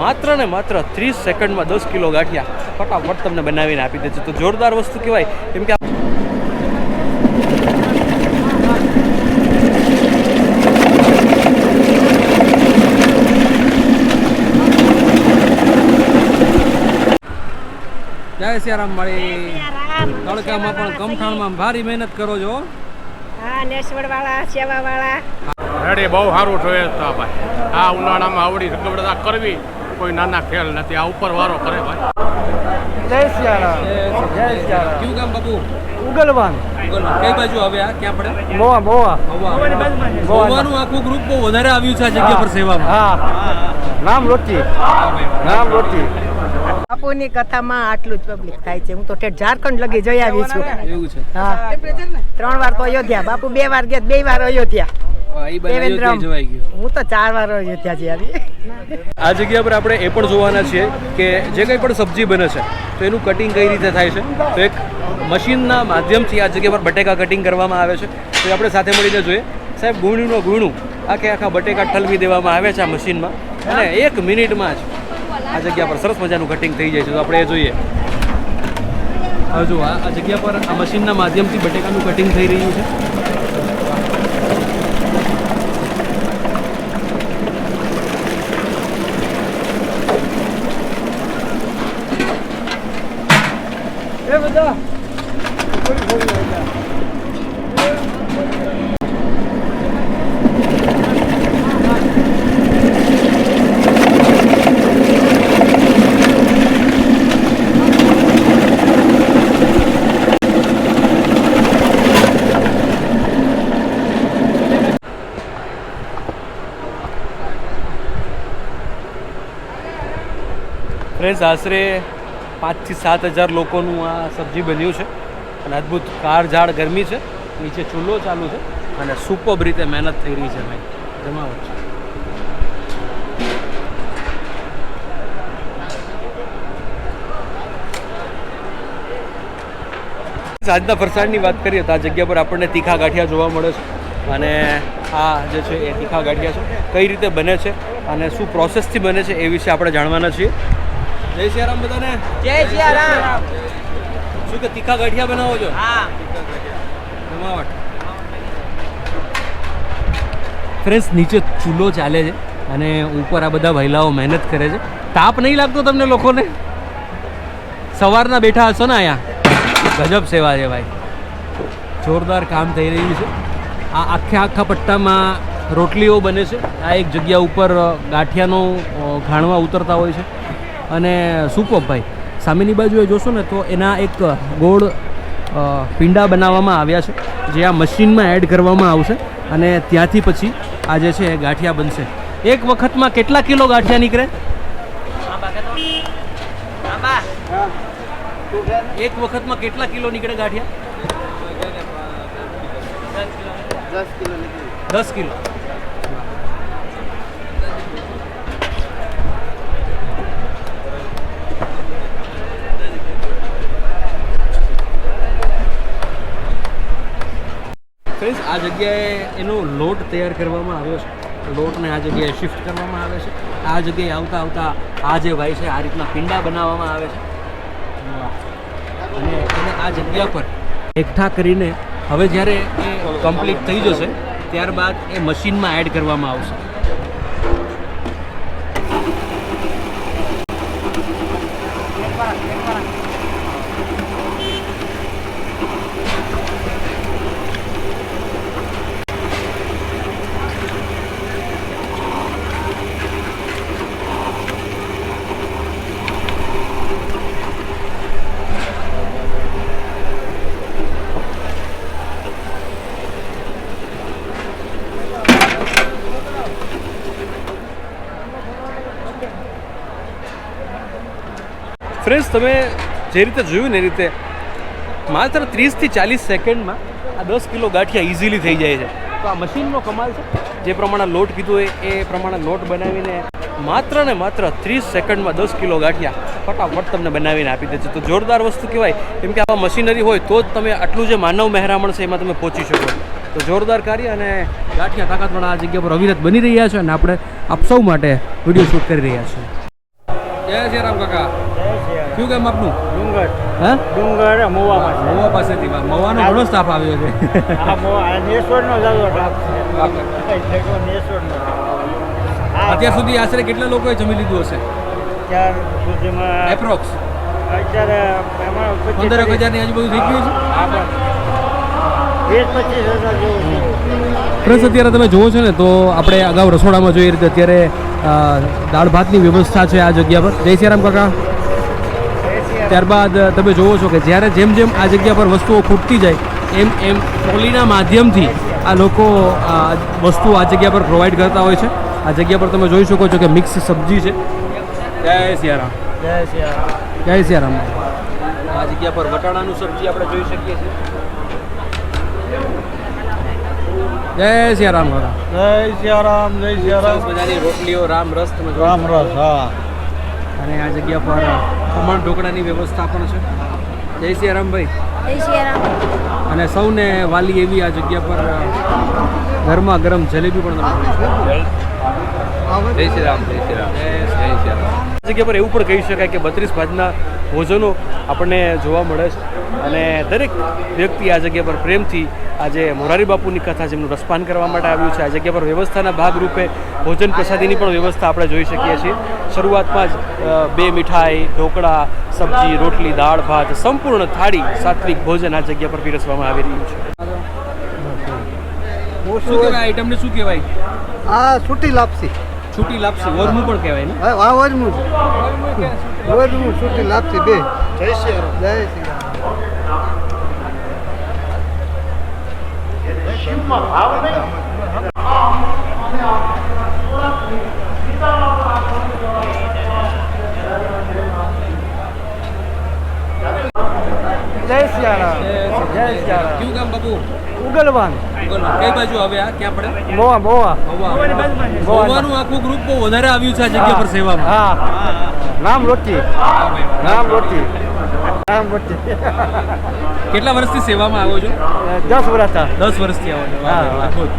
માત્ર ને માત્ર ત્રીસ સેકન્ડમાં દસ કિલો ગાંઠિયા ફટાફટ તમને બનાવીને આપી દે છે તો જોરદાર વસ્તુ કહેવાય. કેમ કે જય સિયારામ માળી. તડકામાં પણ કમઠાણમાં ભારી મહેનત કરો છો. હા રેડી બહુ સારું જોઈએ તો ભાઈ. આ ઉનાળામાં આવડી રગબડતા કરવી કોઈ નાના ખેલ નથી. આ ઉપર વારો કરે ભાઈ. જય સિયારામ. જય સિયારામ. કયું ગામ બાપુ? ઉગલવાન. કઈ બાજુ હવે આ? ક્યાં પડે? મોવા મોવા. મોવાનું આખું ગ્રુપ બહુ વધારે આવ્યું છે આ જગ્યા પર સેવામાં. હા. નામ રોટી નામ રોચી. બાપુની કથામાં આટલું જ પબ્લિક થાય છે. હું તો ઠેઠ ઝારખંડ લગી જઈ આવી છું. એવું છે? હા. ત્રણ વાર તો અયોધ્યા. બાપુ બે વાર ગયા બે વાર અયોધ્યા. દેવેન્દ્રમ. હું તો ચાર વાર અયોધ્યા જઈ આવી. આ જગ્યા પર આપણે એ પણ જોવાના છીએ કે જે કંઈ પણ સબ્જી બને છે તો એનું કટિંગ કઈ રીતે થાય છે? તો એક મશીનના માધ્યમથી આ જગ્યા પર બટેકા કટિંગ કરવામાં આવે છે. તો આપણે સાથે મળીને જોઈએ. સાહેબ ગુણ્યુંનો ગુણું. આખે આખા બટેકા ઠલવી દેવામાં આવે છે આ મશીનમાં. અને એક મિનિટમાં જ આ જગ્યા પર સરસ મજાનું કટિંગ થઈ જાય છે. તો આપણે એ જોઈએ. હજુ આ જગ્યા પર આ મશીનના માધ્યમથી બટેકાનું કટિંગ થઈ રહ્યું છે. એ બધા. ફ્રેન્ડ્સ, આશરે પાંચથી સાત હજાર લોકોનું આ સબ્જી બન્યું છે. અને અદ્ભુત ઝાડ ગરમી છે. નીચે ચૂલો ચાલુ છે અને સુપર રીતે મહેનત થઈ રહી છે મેં જમાવટ છે. આજના ફરસાણની વાત કરીએ તો આ જગ્યા પર આપણને તીખા ગાંઠિયા જોવા મળે છે. અને આ જે છે એ તીખા ગાંઠિયા છે. કઈ રીતે બને છે અને શું પ્રોસેસથી બને છે એ વિશે આપણે જાણવાના છીએ. જય સિયારામ બધાને. જય સિયારામ. શું કે તીખા ગાંઠિયા બનાવો છો? હા. જમાવટ. ફ્રેન્ડ્સ નીચે ચૂલો ચાલે છે અને ઉપર આ બધા મહિલાઓ મહેનત કરે છે. તાપ નહીં લાગતો તમને લોકોને? સવારના બેઠા હશો ને અહીંયા? ગજબ સેવા છે ભાઈ. જોરદાર કામ થઈ રહ્યું છે. આ આખે આખા પટ્ટામાં રોટલીઓ બને છે. આ એક જગ્યા ઉપર ગાંઠિયાનો ઘાણવા ઉતરતા હોય છે. અને સુપોપભાઈ સામેની બાજુએ જોશો ને તો એના એક ગોળ પીંડા બનાવવામાં આવ્યા છે, જે આ મશીનમાં એડ કરવામાં આવશે અને ત્યાંથી પછી આ જે છે ગાંઠિયા બનશે. એક વખતમાં કેટલા કિલો ગાંઠિયા નીકળે? એક વખતમાં કેટલા કિલો નીકળે ગાંઠિયા? દસ કિલો. ફ્રેન્ડ્સ આ જગ્યાએ એનો લોટ તૈયાર કરવામાં આવ્યો છે. લોટને આ જગ્યાએ શિફ્ટ કરવામાં આવે છે. આ જગ્યાએ આવતા આવતા આ જે વાય છે, આ રીતના પિંડા બનાવવામાં આવે છે. અને એને આ જગ્યા પર એકઠા કરીને હવે જ્યારે એ કમ્પ્લીટ થઈ જશે, ત્યારબાદ એ મશીનમાં એડ કરવામાં આવશે. ફ્રેન્ડ્સ તમે જે રીતે જોયું ને એ રીતે, માત્ર ત્રીસથી ચાલીસ સેકન્ડમાં આ દસ કિલો ગાંઠિયા ઇઝીલી થઈ જાય છે. તો આ મશીનનો કમાલ છે. જે પ્રમાણે લોટ કીધું હોય એ પ્રમાણે લોટ બનાવીને માત્ર ને માત્ર ત્રીસ સેકન્ડમાં દસ કિલો ગાંઠિયા ફટાફટ તમને બનાવીને આપી દે છે. તો જોરદાર વસ્તુ કહેવાય. કેમ કે આવા મશીનરી હોય તો જ તમે આટલું જે માનવ મહેરામણ છે એમાં તમે પહોંચી શકો. તો જોરદાર કાર્ય અને ગાંઠિયા તાકાતવાળા આ જગ્યા પર અવિરત બની રહ્યા છે અને આપણે આપ સૌ માટે વીડિયો શૂટ કરી રહ્યા છીએ. જય શ્રી રામ કાકા. કયું ગામ આપનું? ડુંગર. હા? ડુંગર મોવામાં પાસે. મહુવા પાસેથી મોવાનો મહુવાનો ઘણો સ્ટાફ આવ્યો છે. આ મોવા નેસોડનો જાદો સ્ટાફ નેસોડનો અત્યાર સુધી આશરે કેટલા લોકોએ જમી લીધું હશે? અત્યાર સુધીમાં એપ્રોક્સ અત્યારે એમાં પંદર એક હજારની આજુબાજુ થઈ ગયું છે? હા. વીસ પચીસ હજાર જેવું ફ્રેન્ડ્સ અત્યારે તમે જુઓ છો ને તો આપણે અગાઉ રસોડામાં જોઈએ રીતે અત્યારે દાળ ભાતની વ્યવસ્થા છે આ જગ્યા પર. જય શ્રી રામ કાકા. ત્યારબાદ તમે જુઓ છો કે જ્યારે જેમ જેમ આ જગ્યા પર વસ્તુઓ ખૂટતી જાય એમ એમ ટ્રોલીના માધ્યમથી આ લોકો આ વસ્તુઓ આ જગ્યા પર પ્રોવાઈડ કરતા હોય છે. આ જગ્યા પર તમે જોઈ શકો છો કે મિક્સ સબ્જી છે. જય સિયારામ. જય શ્રી રામ જય સિયારામ. આ જગ્યા પર વટાણાનું સબ્જી આપણે જોઈ શકીએ છીએ. જય સિયારામ જય સિયારામ જય સિયારામ બધાની રોટલીઓ રામ રસ તમે રામ રસ હા. અને આ જગ્યા પર ખમણ ઢોકળાની વ્યવસ્થા પણ છે. જય સિયારામભાઈ જય શ્રી રામ અને સૌને વાલી એવી આ જગ્યા પર ગરમા ગરમ જલેબી પણ તમને જય શ્રી રામ જય શ્રી રામ જય આ જગ્યા પર એવું પણ કહી શકાય કે બત્રીસ ભાજના ભોજનો આપણને જોવા મળે છે. અને દરેક વ્યક્તિ આ જગ્યા પર પ્રેમથી આજે મોરારી બાપુની કથા જેમનું રસપાન કરવા માટે આવ્યું છે આ જગ્યા પર વ્યવસ્થાના ભાગરૂપે ભોજન પ્રસાદીની પણ વ્યવસ્થા આપણે જોઈ શકીએ છીએ. શરૂઆતમાં જ બે મીઠાઈ ઢોકળા સબ્જી રોટલી દાળ ભાત સંપૂર્ણ થાળી સાત્વિક ભોજન આ જગ્યા પર પીરસવામાં આવી રહ્યું છે. આઈટમને શું કહેવાય? આ છૂટી લાપસી. છૂટી લાપસી વરમું પણ કહેવાય ને? હા વજમું વજમું છૂટી લાપસી બે. જય શ્રી રામ. જય શ્રી રામ. જય સિયારામ જય સિયારામ કયું ગામ બાપુ? ઉગલવાન. ઉગલમાં. કઈ બાજુ હવે ક્યાં પડે? મોવા મોવા. મહુવાનું આખું ગ્રુપ બહુ વધારે આવ્યું છે આ જગ્યા પર સેવામાં. હા. નામ રોટી નામ રોટી નામ રોટી કેટલા વર્ષથી સેવામાં આવો છો? દસ વર્ષ દસ વર્ષથી આવો છો.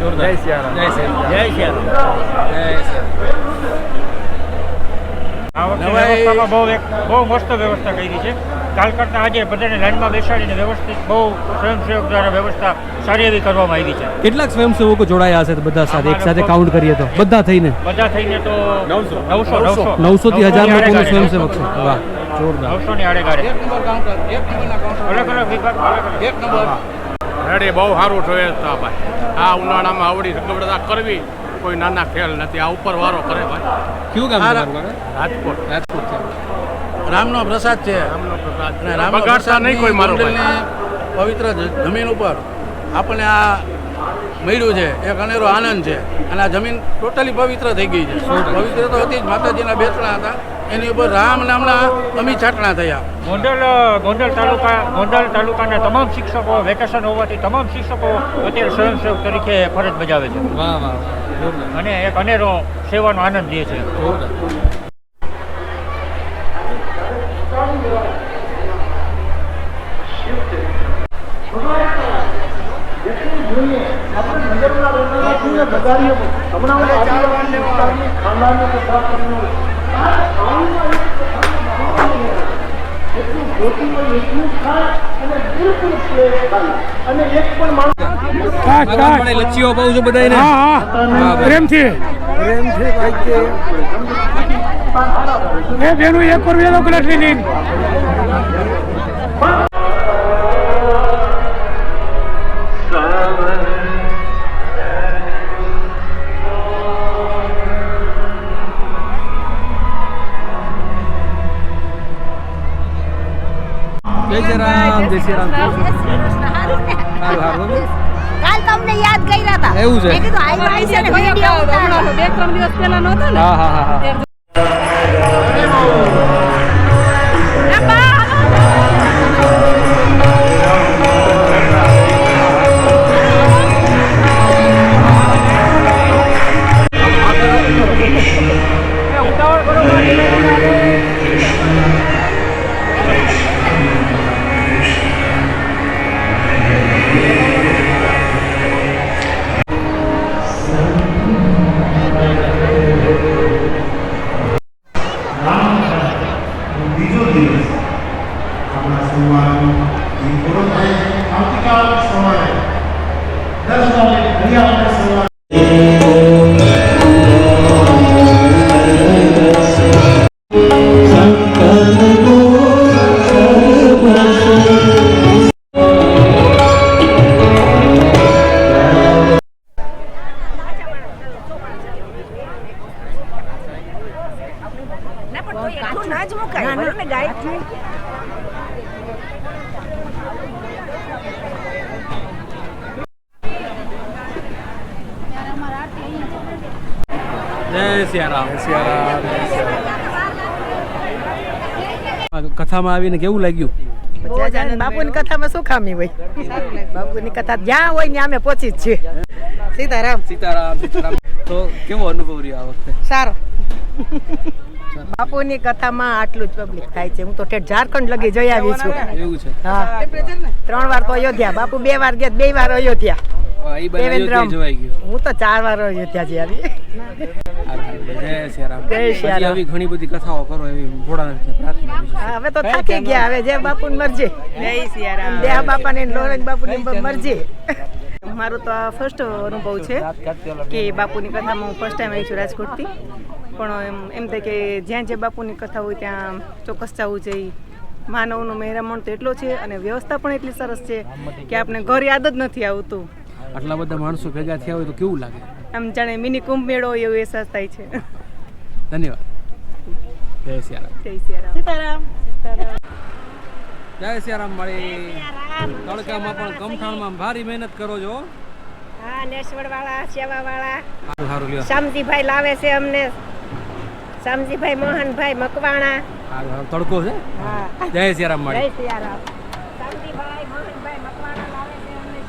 જોરદાર. સિયારામ. જય સિયારામ. જય સિયારામ. જય સિયારામ. આ વખતે નવાઈ- વ્યવસ્થામાં બહુ બહુ મસ્ત વ્યવસ્થા કરી છે. કાલ કરતાં આજે બધાને લાઈનમાં બેસાડીને વ્યવસ્થિત બહુ સ્વયંસેવક દ્વારા વ્યવસ્થા સારી એવી કરવામાં આવી છે. કેટલાક સ્વયંસેવકો જોડાયા હશે બધા સાથે? એક સાથે કાઉન્ટ કરીએ તો. બધા થઈને? બધા થઈને તો નવસો. નવસો નવસો. નવસો. થી હજાર લોકોનો સ્વયંસેવક છે? વાહ. જોરદાર. નવસો ની આડે ગાડે અલગ અલગ વિભાગ અલગ અલગ. રેડી બહુ સારું થયું ભાઈ આ ઉનાળામાં આવડી રગબડતા કરવી. કોઈ નાના ખેલ નથી. આ ઉપર વારો કરે ભાઈ. કયું ગામ રાજકોટ. રાજકોટ છે. રામનો પ્રસાદ છે. રામનો પ્રસાદ રામનો બગાડતા નહીં કોઈ મારો પવિત્ર જમીન ઉપર આપણને આ મળ્યું છે. એક અનેરો આનંદ છે. અને આ જમીન ટોટલી પવિત્ર થઈ ગઈ છે. પવિત્ર તો હતી જ માતાજીના બેસણા હતા. એની ઉપર રામ નામના અમી છાટણા થયા. ગોંડલ ગોંડલ તાલુકા ગોંડલ તાલુકાના તમામ શિક્ષકો વેકેશન હોવાથી તમામ શિક્ષકો અત્યારે સ્વયંસેવક તરીકે ફરજ બજાવે છે. વાહ વાહ વાહ. અને એક અનેરો સેવાનો આનંદ લે છે. જોરદાર કાકા મને લચ્છીઓ અપાવું છું બધાને હા હા. પ્રેમથી. પ્રેમથી ભાઈ એ બેનું એક પર વેલો કલર લઈ જય રામ રામ સારું સારું સારું કાલ તમને યાદ કર્યા હતા. એવું છે? મેં કીધું આઈ હા હા હા કથામાં આવીને કેવું લાગ્યું? બાપુની કથામાં શું ખામી હોય? બાપુની કથા જ્યાં હોય ને અમે પહોંચી જ છીએ. સીતારામ. સીતારામ સીતારામ. તો કેવો અનુભવ રહ્યો આ વખતે? સારો. બાપુની કથામાં આટલું જ પબ્લિક થાય છે. હું તો ઠેઠ ઝારખંડ લગી જઈ આવી છું. એવું છે. હા. ત્રણ વાર તો અયોધ્યા. બાપુ બે વાર ગયા બે વાર અયોધ્યા. હું તો ચાર વાર અયોધ્યા જઈ આવી જય સિયારામ જય સિયારામ. હજી આવી ઘણી બધી કથાઓ કરો એવી ભોળાનાથને પ્રાર્થના બીજું શું? હા, હવે તો થાકી ગયા હવે જે બાપુની મરજી. દેહ બાપાની લોરજ બાપુની મરજી. મારો તો આ ફર્સ્ટ અનુભવ છે કે બાપુની કથામાં હું ફર્સ્ટ ટાઈમ આવી છું રાજકોટથી. પણ એમ એમ થાય કે જ્યાં જે બાપુની કથા હોય ત્યાં ચોક્કસ જવું જોઈએ માનવનો મહેરામણ તો એટલો છે અને વ્યવસ્થા પણ એટલી સરસ છે કે આપણે ઘર યાદ જ નથી આવતું. આટલા બધા માણસો ભેગા થયા હોય તો કેવું લાગે? આમ જાણે મિની કુંભ મેળો હોય એવો અહેસાસ થાય છે. ધન્યવાદ જય સિયારામ જય સિયારામ જય સિયારામ મળી તડકામાં પણ કમઠાણમાં ભારી મહેનત કરો છો હા નેસવડ વાળા સેવા વાળા શામજીભાઈ લાવે છે અમને શામજીભાઈ મોહનભાઈ મકવાણા તડકો છે હા જય સિયારામ જય સિયારામ શામજીભાઈ મોહનભાઈ મકવાણા લાવે છે અમને